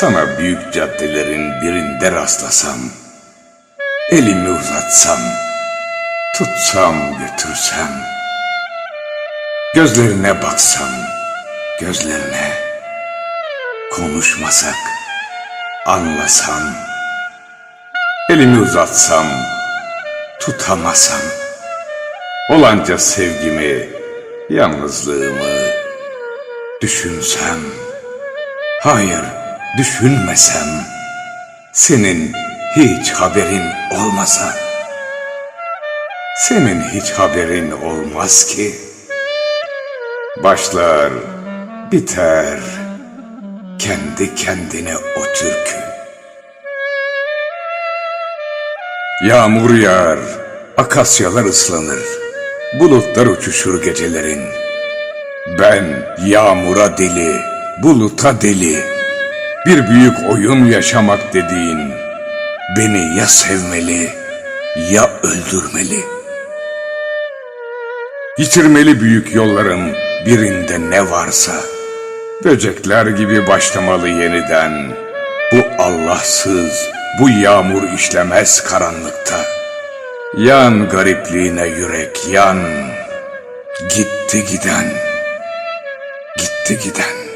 Sana büyük caddelerin birinde rastlasam, elimi uzatsam, tutsam götürsem, gözlerine baksam, gözlerine, konuşmasak, anlasam, elimi uzatsam, tutamasam, olanca sevgimi, yalnızlığımı düşünsem, hayır düşünmesem, senin hiç haberin olmasa, senin hiç haberin olmaz ki, başlar, biter, kendi kendine o türkü. Yağmur yağar, akasyalar ıslanır, bulutlar uçuşur gecelerin. Ben yağmura deli, buluta deli, bir büyük oyun yaşamak dediğin, beni ya sevmeli ya öldürmeli. Yitirmeli büyük yolların birinde ne varsa, böcekler gibi başlamalı yeniden. Bu Allahsız, bu yağmur işlemez karanlıkta. Yan garipliğine yürek yan, gitti giden, gitti giden.